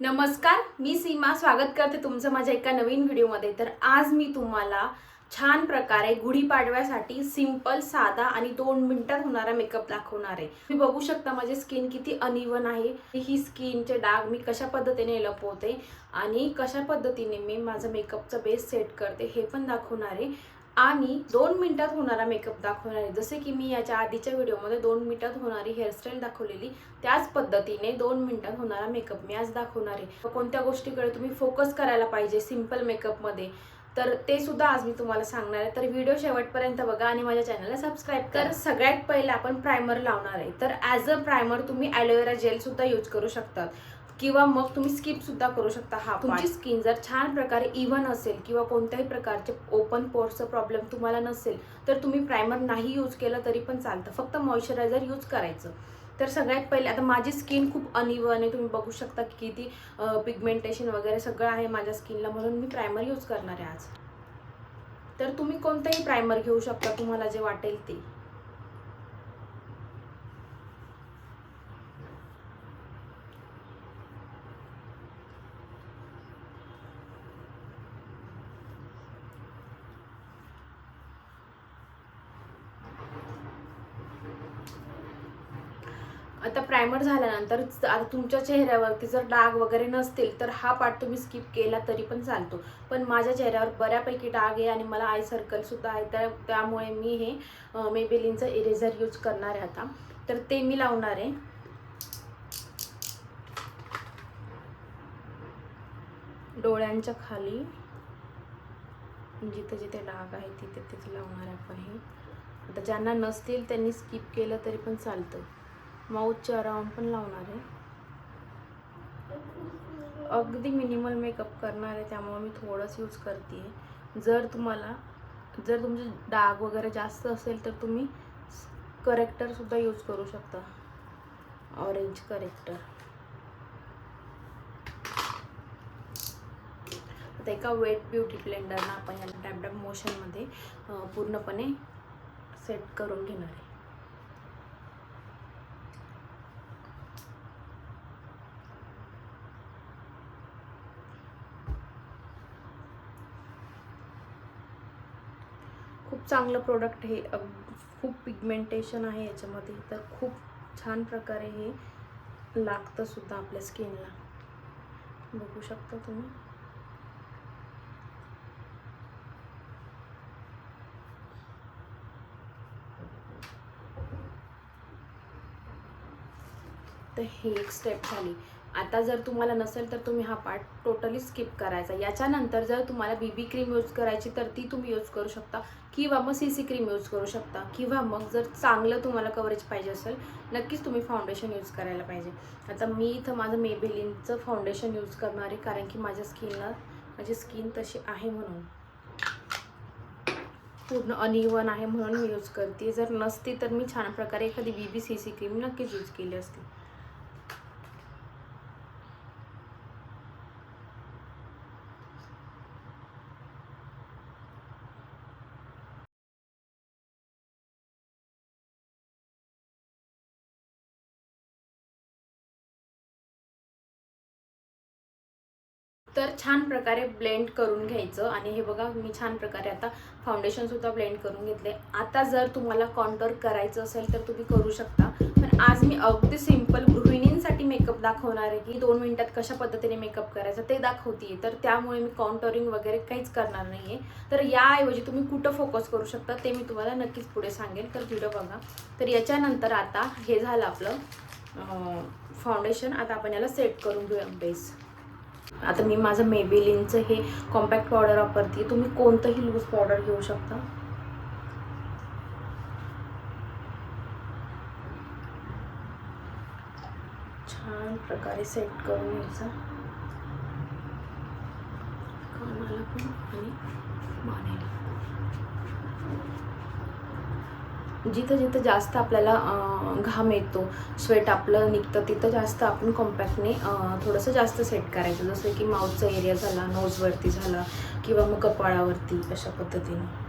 नमस्कार मी सीमा. स्वागत करते तुमचं माझ्या एका नवीन व्हिडिओमध्ये. तर आज मी तुम्हाला छान प्रकारे गुढीपाडव्यासाठी सिंपल साधा आणि दोन मिनिटात होणारा मेकअप दाखवणार आहे. तुम्ही बघू शकता माझी स्किन किती अनइवन आहे. ही स्किनचे डाग मी कशा पद्धतीने लपवते आणि कशा पद्धतीने मी माझा मेकअपचा बेस सेट करते हे पण दाखवणार आहे. आणि दोन मिनिटात होणारा मेकअप दाखवणार आहे. जसे की मी याच्या आधीच्या व्हिडिओमध्ये दोन मिनिटात होणारी हेअरस्टाईल दाखवलेली त्याच पद्धतीने दोन मिनिटात होणारा मेकअप मी आज दाखवणार आहे. कोणत्या गोष्टीकडे तुम्ही फोकस करायला पाहिजे सिंपल मेकअपमध्ये तर ते सुद्धा आज मी तुम्हाला सांगणार आहे. तर व्हिडिओ शेवटपर्यंत बघा आणि माझ्या चॅनलला सबस्क्राईब कर. सगळ्यात पहिले आपण प्रायमर लावणार आहे. तर ॲज अ प्रायमर तुम्ही ॲलोवेरा जेल सुद्धा यूज करू शकतात. किंवा मग तुम्ही स्किप सुद्धा करू शकता हा तुमची स्किन जर छान प्रकारे इव्हन असेल किंवा कोणत्याही प्रकारचे ओपन पोर्सचा प्रॉब्लेम तुम्हाला नसेल तर तुम्ही प्रायमर नाही यूज केलं तरी पण चालतं. फक्त मॉइश्चरायझर यूज करायचं. तर सगळ्यात पहिले आता माझी स्किन खूप अनइवन आहे. तुम्ही बघू शकता की किती पिगमेंटेशन वगैरे सगळं आहे माझ्या स्किनला म्हणून मी प्रायमर यूज करणार आहे आज. तर तुम्ही कोणतंही प्रायमर घेऊ शकता तुम्हाला जे वाटेल ते. आता प्रायमर झाल्यानंतर आता तुमच्या चेहऱ्यावरती जर डाग वगैरे नसतील तर हा पार्ट तुम्ही स्किप केला तरी पण चालतो. पण माझ्या चेहऱ्यावर बऱ्यापैकी डाग आहे आणि मला आय सर्कल सुद्धा आहे तर त्यामुळे मी हे मेबेलिनचं इरेझर यूज करणार आहे आता. तर ते मी लावणार आहे. डोळ्यांच्या खाली. जिथे जिथे डाग आहे तिथे तिथे लावणार आहे आपण हे. आता ज्यांना नसतील त्यांनी स्किप केलं तरी पण चालतं. माऊथच्या अराउंड पण लावणार आहे. अगदी मिनिमल मेकअप करणार आहे त्यामुळे मी थोडंच यूज करते जर तुम्हाला जर तुमचे डाग वगैरे जास्त असेल तर तुम्ही करेक्टरसुद्धा यूज करू शकता. ऑरेंज करेक्टर आता एका वेट ब्युटी ब्लेंडरनं आपण ह्या डॅब मोशनमध्ये पूर्णपणे सेट करून घेणार आहे. खूप चांगलं प्रोडक्ट हे खूप पिगमेंटेशन आहे याच्यामध्ये. तर खूप छान प्रकारे हे लागतंसुद्धा आपल्या स्किनला बघू शकता तुम्ही. तर हे एक स्टेप झाली. आता जर तुम्हाला नसेल तर तुम्ही हा पार्ट टोटली स्किप करायचा. याच्यानंतर जर तुम्हाला बी बी क्रीम यूज करायची तर ती तुम्ही यूज करू शकता. किंवा मग सी सी क्रीम यूज करू शकता. किंवा मग जर चांगलं तुम्हाला कवरेज पाहिजे असेल नक्कीच तुम्ही फाउंडेशन यूज करायला पाहिजे. आता मी इथं माझं मेबेलिनचं फाउंडेशन यूज करणार आहे कारण की माझ्या स्किनला माझी स्किन तशी आहे म्हणून. पूर्ण अनइवन आहे म्हणून मी यूज करते. जर नसती तर मी छान प्रकारे एखादी B B C C cream नक्कीच यूज केली असती. तर छान प्रकारे ब्लेंड करून घ्यायचं. आणि हे बघा मी छान प्रकारे आता फाउंडेशनसुद्धा ब्लेंड करून घेतले. आता जर तुम्हाला कॉन्टोर करायचं असेल तर तुम्ही करू शकता. पण आज मी अगदी सिंपल गृहिणींसाठी मेकअप दाखवणार आहे की दोन मिनिटात कशा पद्धतीने मेकअप करायचा ते दाखवते तर त्यामुळे मी कॉन्टोरिंग वगैरे काहीच करणार नाही आहे तर याऐवजी तुम्ही कुठं फोकस करू शकता ते मी तुम्हाला नक्कीच पुढे सांगेल. तर व्हिडिओ बघा. तर याच्यानंतर आता हे झालं आपलं फाउंडेशन आता आपण याला सेट करून घेऊया बेस आता मी माझं मेबिलिनचं हे कॉम्पॅक्ट पावडर वापरते तुम्ही कोणतंही लूज पावडर घेऊ शकता. छान प्रकारे सेट करून घ्यायचा. कानाला पण आणि मानेला. जिथं जिथं जास्त आपल्याला घाम येतो स्वेट आपलं निघतं तिथं जास्त आपण कॉम्पॅक्टने थोडंसं जास्त सेट करायचं. जसं की माउथचा एरिया झाला नोजवरती झाला किंवा मग कपाळावरती अशा पद्धतीने.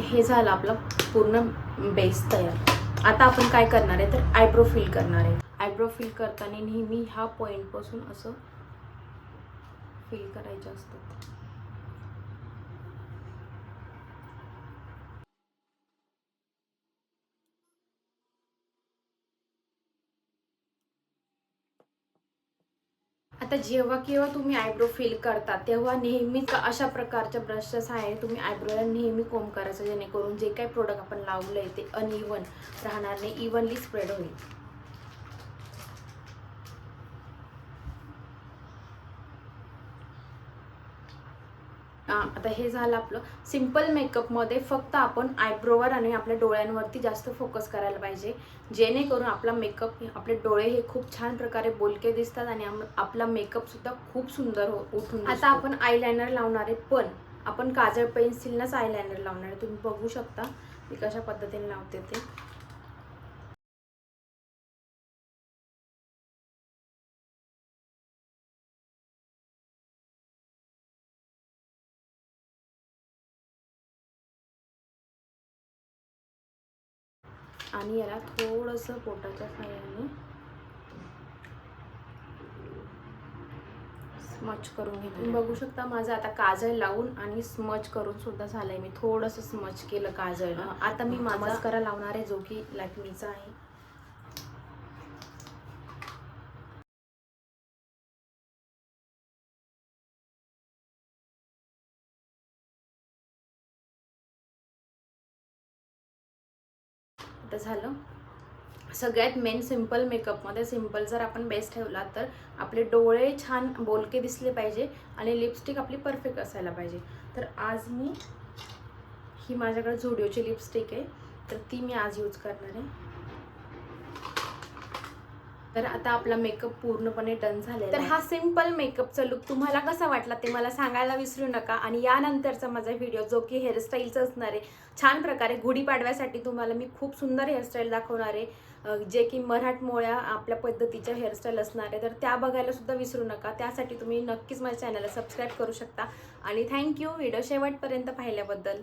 हे झालं आपलं पूर्ण बेस तयार. आता आपण काय करणार आहे तर आयब्रो फिल करणार आहे. आयब्रो फिल करताना नेहमी ह्या पॉईंटपासून असं फिल करायचं असतं. आता जेव्हा केव्हा तुम्ही आयब्रो फिल करता तेव्हा नेहमीच अशा प्रकारच्या ब्रशच्या सहाय्याने तुम्ही आयब्रोला नेहमी कोम करायचं जेणेकरून जे काही प्रोडक्ट आपण लावलं आहे ते अनइवन राहणार नाही इव्हनली स्प्रेड होईल. आता हे झालं आपलं सिंपल मेकअपमध्ये फक्त आपण आयब्रोवर आणि आपल्या डोळ्यांवरती जास्त फोकस करायला पाहिजे. जेणेकरून आपला मेकअप आपले डोळे हे खूप छान प्रकारे बोलके दिसतात आणि आपला मेकअप सुद्धा खूप सुंदर हो उठून आता आपण आयलायनर लावणार आहे पण आपण काजळ पेन्सिलनंच आयलायनर लावणार आहे. तुम्ही बघू शकता मी कशा पद्धतीने लावते ते. आणि याला थोडंसं पोटाच्या साह्याने स्मच करून घेते तुम्ही बघू शकता माझं आता काजळ लावून आणि स्मच करून सुद्धा झालंय मी. थोडंसं स्मच केलं काजळ आता मी माझा मस्करा लावणार आहे जो की लॅक्मीचा आहे. आता झालं. सगळ्यात मेन सिंपल मेकअपमध्ये सिंपल जर आपण बेस्ट ठेवला तर आपले डोळे छान बोलके दिसले पाहिजे आणि लिपस्टिक आपली परफेक्ट असायला पाहिजे. तर आज मी ही माझ्याकडे झुडिओची लिपस्टिक आहे. तर ती मी आज यूज करणार आहे. तर आता आपला मेकअप पूर्णपणे डन झालेला तर हा सिंपल मेकअपचा लुक तुम्हाला कसा वाटला ते मला सांगायला विसरू नका. आणि यानंतरचा माझा व्हिडिओ जो की हेअरस्टाईलचा असणार आहे छान प्रकारे गुढीपाडव्यासाठी तुम्हाला मी खूप सुंदर हेअरस्टाईल दाखवणार आहे. जे की मराठमोळ्या आपल्या पद्धतीच्या हेअरस्टाईल असणार आहे. तर त्या बघायला सुद्धा विसरू नका. त्यासाठी तुम्ही नक्कीच माझ्या चॅनलला सबस्क्राईब करू शकता. आणि थँक्यू व्हिडिओ शेवटपर्यंत पाहिल्याबद्दल.